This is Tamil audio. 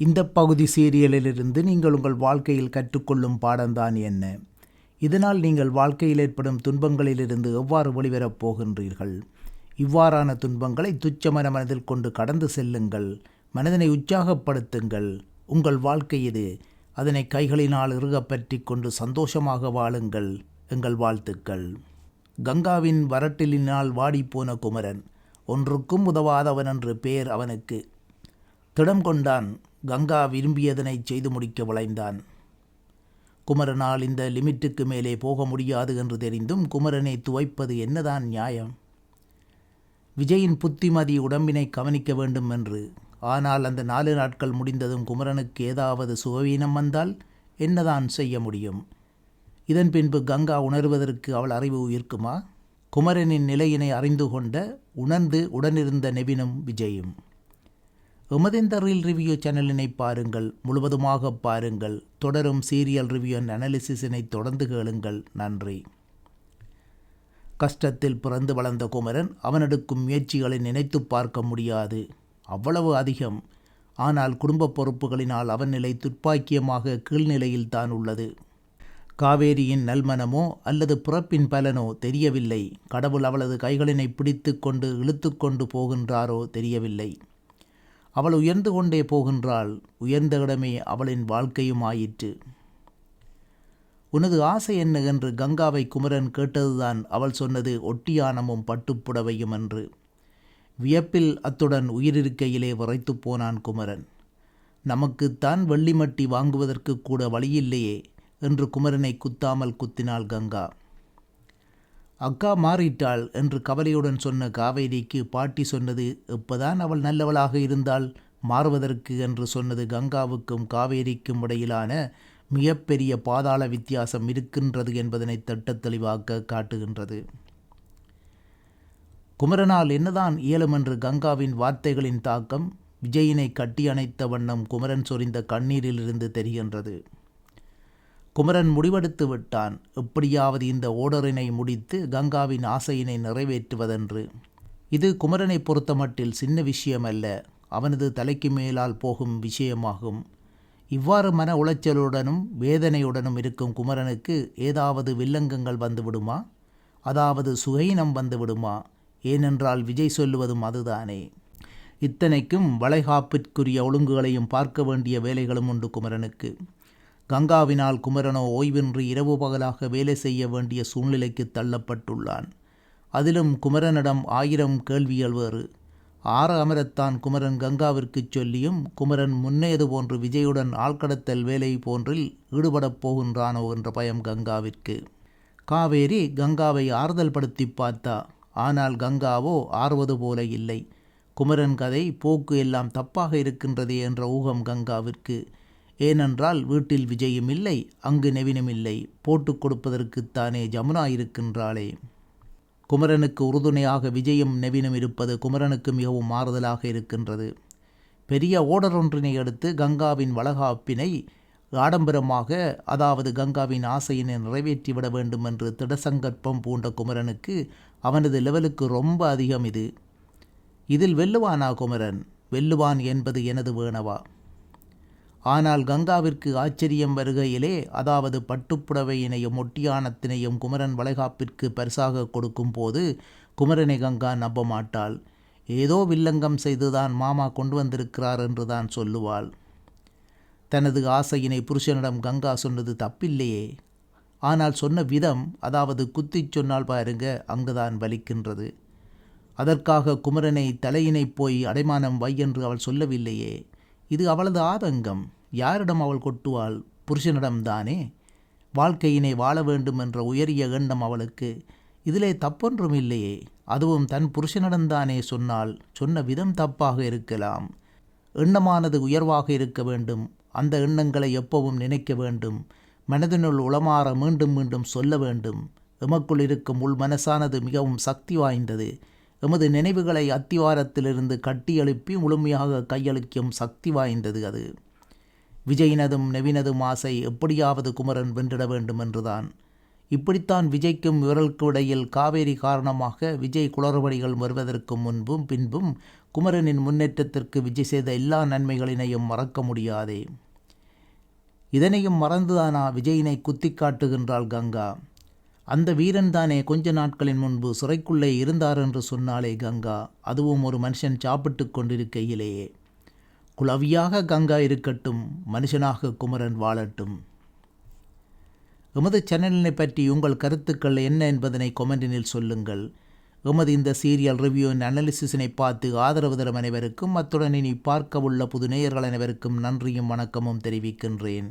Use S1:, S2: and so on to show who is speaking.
S1: இந்த பகுதி சீரியலிலிருந்து நீங்கள் உங்கள் வாழ்க்கையில் கற்றுக்கொள்ளும் பாடம்தான் என்ன? இதனால் நீங்கள் வாழ்க்கையில் ஏற்படும் துன்பங்களிலிருந்து எவ்வாறு வெளிவரப் போகின்றீர்கள்? இவ்வாறான துன்பங்களை துச்சமன மனதில் கொண்டு கடந்து செல்லுங்கள். மனதினை உற்சாகப்படுத்துங்கள். உங்கள் வாழ்க்கை இது. அதனை கைகளினால் இறுகப் பற்றி கொண்டு சந்தோஷமாக வாழுங்கள். எங்கள் வாழ்த்துக்கள். கங்காவின் வரட்டிலினால் வாடிப்போன குமரன். ஒன்றுக்கும் உதவாதவன் என்று பெயர் அவனுக்கு. திடம் கொண்டான். கங்கா விரும்பியதனை செய்து முடிக்க விளைந்தான். குமரனால் இந்த லிமிட்டுக்கு மேலே போக முடியாது என்று தெரிந்தும் குமரனை துவைப்பது என்னதான் நியாயம்? விஜயின் புத்திமதி உடம்பினை கவனிக்க வேண்டும் என்று. ஆனால் அந்த நாலு நாட்கள் முடிந்ததும் குமரனுக்கு ஏதாவது சுகவீனம் வந்தால் என்னதான் செய்ய முடியும்? இதன் பின்பு கங்கா உணர்வதற்கு அவள் அறிவு உயிர்க்குமா? குமரனின் நிலையினை அறிந்து கொண்ட உணர்ந்து உடனிருந்த நெவினும் விஜயும் எமதெந்த ரீல் ரிவ்யூ சேனலினை பாருங்கள் முழுவதுமாக பாருங்கள் தொடரும் சீரியல் ரிவ்யூ அண்ட் அனாலிசிஸினை தொடர்ந்து கேளுங்கள். நன்றி. கஷ்டத்தில் பிறந்து வளர்ந்த குமரன் அவனெடுக்கும் முயற்சிகளை நினைத்து பார்க்க முடியாது. அவ்வளவு அதிகம். ஆனால் குடும்ப பொறுப்புகளினால் அவன் நிலை துப்பாக்கியமாக கீழ்நிலையில் தான் உள்ளது. காவேரியின் நல்மனமோ அல்லது பிறப்பின் பலனோ தெரியவில்லை. கடவுள் அவளது கைகளினை பிடித்து கொண்டு இழுத்து கொண்டு போகின்றாரோ தெரியவில்லை. அவள் உயர்ந்து கொண்டே போகின்றாள். உயர்ந்த இடமே அவளின் வாழ்க்கையும் ஆயிற்று உனது ஆசை என்ன? என்று கங்காவை குமரன் கேட்டதுதான் அவள் சொன்னது ஒட்டியானமும் பட்டுப்புடவையும் என்று வியப்பில் அத்துடன் உயிரிருக்கையிலே விரைத்து போனான் குமரன். நமக்குத்தான் வெள்ளிமட்டி வாங்குவதற்கு கூட வழியில்லையே என்று குமரனை குத்தாமல் குத்தினாள் கங்கா. அக்கா மாறிட்டாள் என்று கவலையுடன் சொன்ன காவேரிக்கு பாட்டி சொன்னது எப்பதான் அவள் நல்லவளாக இருந்தால் மாறுவதற்கு என்று சொன்னது கங்காவுக்கும் காவேரிக்கும் இடையிலான மிகப்பெரிய பாதாள வித்தியாசம் இருக்கின்றது என்பதனை திட்ட தெளிவாக்க காட்டுகின்றது. குமரனால் என்னதான் இயலும் என்று கங்காவின் வார்த்தைகளின் தாக்கம் விஜயினை கட்டி அணைத்த வண்ணம் குமரன் சொரிந்த கண்ணீரிலிருந்து தெரிகின்றது. குமரன் முடிவெடுத்து விட்டான். எப்படியாவது இந்த ஓடரினை முடித்து கங்காவின் ஆசையினை நிறைவேற்றுவதென்று. இது குமரனை பொறுத்தமட்டில் சின்ன விஷயமல்ல. அவனது தலைக்கு மேலால் போகும் விஷயமாகும். இவ்வாறு மன உளைச்சலுடனும் வேதனையுடனும் இருக்கும் குமரனுக்கு ஏதாவது வில்லங்கங்கள் வந்துவிடுமா? அதாவது சுகையினம் வந்துவிடுமா? ஏனென்றால் விஜய் சொல்லுவதும் அதுதானே. இத்தனைக்கும் வளைகாப்பிற்குரிய ஒழுங்குகளையும் பார்க்க வேண்டிய வேலைகளும் உண்டு குமரனுக்கு. கங்காவினால் குமரனோ ஓய்வின்றி இரவு பகலாக வேலை செய்ய வேண்டிய சூழ்நிலைக்கு தள்ளப்பட்டுள்ளான். அதிலும் குமரனிடம் ஆயிரம் கேள்விகள் வேறு. ஆற அமரத்தான் குமரன் கங்காவிற்குச் சொல்லியும் குமரன் முன்னேது போன்று விஜயுடன் ஆழ்கடத்தல் வேலை போன்றில் ஈடுபடப் போகின்றானோ என்ற பயம் கங்காவிற்கு. காவேரி கங்காவை ஆறுதல் படுத்தி பார்த்தா ஆனால் கங்காவோ ஆறுவது போல இல்லை. குமரன் கதை போக்கு எல்லாம் தப்பாக இருக்கின்றதே என்ற ஊகம் கங்காவிற்கு. ஏனென்றால் வீட்டில் விஜயும் இல்லை அங்கு நெவினும் இல்லை. போட்டுக் கொடுப்பதற்குத்தானே ஜமுனா இருக்கின்றாளே. குமரனுக்கு உறுதுணையாக விஜயும் நெவினும் இருப்பது குமரனுக்கு மிகவும் மாறுதலாக இருக்கின்றது. பெரிய ஓடர் ஒன்றினை அடுத்து கங்காவின் வளகாப்பினை ஆடம்பரமாக அதாவது கங்காவின் ஆசையினை நிறைவேற்றிவிட வேண்டும் என்று திடசங்கற்பம் பூண்ட குமரனுக்கு அவனது லெவலுக்கு ரொம்ப அதிகம் இது. இதில் வெல்லுவானா குமரன்? வெல்லுவான் என்பது எனது வேணவா? ஆனால் கங்காவிற்கு ஆச்சரியம் வருகையிலே அதாவது பட்டுப்புடவையினையும் ஒட்டியானத்தினையும் குமரன் வளைகாப்பிற்கு பரிசாக கொடுக்கும் போது குமரனை கங்கா நம்ப மாட்டாள். ஏதோ வில்லங்கம் செய்துதான் மாமா கொண்டு வந்திருக்கிறார் என்று தான் சொல்லுவாள். தனது ஆசையினை புருஷனிடம் கங்கா சொன்னது தப்பில்லையே. ஆனால் சொன்ன விதம் அதாவது குத்திச் சொன்னால் பாருங்க அங்குதான் வலிக்கின்றது. அதற்காக குமரனை தலையினை போய் அடைமானம் வை என்று அவள் சொல்லவில்லையே. இது அவளது ஆதங்கம். யாரிடம் அவள் கொட்டுவாள்? புருஷனிடம்தானே? வாழ்க்கையினை வாழ வேண்டும் என்ற உயரிய எண்ணம் அவளுக்கு. இதிலே தப்பொன்றும் இல்லையே. அதுவும் தன் புருஷனிடம்தானே சொன்னால் சொன்ன விதம் தப்பாக இருக்கலாம். எண்ணமானது உயர்வாக இருக்க வேண்டும். அந்த எண்ணங்களை எப்பவும் நினைக்க வேண்டும். மனதினுள் உளமாற மீண்டும் மீண்டும் சொல்ல வேண்டும். எமக்குள் இருக்கும் உள் மனசானது மிகவும் சக்தி வாய்ந்தது. எமது நினைவுகளை அத்திவாரத்திலிருந்து கட்டியெழுப்பி முழுமையாக கையளிக்கும் சக்தி வாய்ந்தது அது. விஜயினதும் நெவினதும் ஆசை எப்படியாவது குமரன் வென்றிட வேண்டும் என்றுதான். இப்படித்தான் விஜய்க்கும் விரலுக்கு இடையில் காவேரி காரணமாக விஜய் குளறுபடிகள் வருவதற்கு முன்பும் பின்பும் குமரனின் முன்னேற்றத்திற்கு விஜய் செய்த எல்லா நன்மைகளினையும் மறக்க முடியாதே. இதனையும் மறந்துதானா விஜயினை குத்தி காட்டுகின்றாள் கங்கா? அந்த வீரன் தானே கொஞ்ச நாட்களின் முன்பு சிறைக்குள்ளே இருந்தார் என்று சொன்னாலே கங்கா. அதுவும் ஒரு மனுஷன் சாப்பிட்டு கொண்டிருக்கையிலேயே குளவியாக கங்கா இருக்கட்டும் மனுஷனாக குமரன் வாழட்டும். எமது சேனலினை பற்றி உங்கள் கருத்துக்கள் என்ன என்பதனை கொமெண்டினில் சொல்லுங்கள். எமது இந்த சீரியல் ரிவ்யூ அனாலிசிஸினை பார்த்து ஆதரவு தரும் அனைவருக்கும் அத்துடன் இனி பார்க்க உள்ள புது நேயர்கள் அனைவருக்கும் நன்றியும் வணக்கமும் தெரிவிக்கின்றேன்.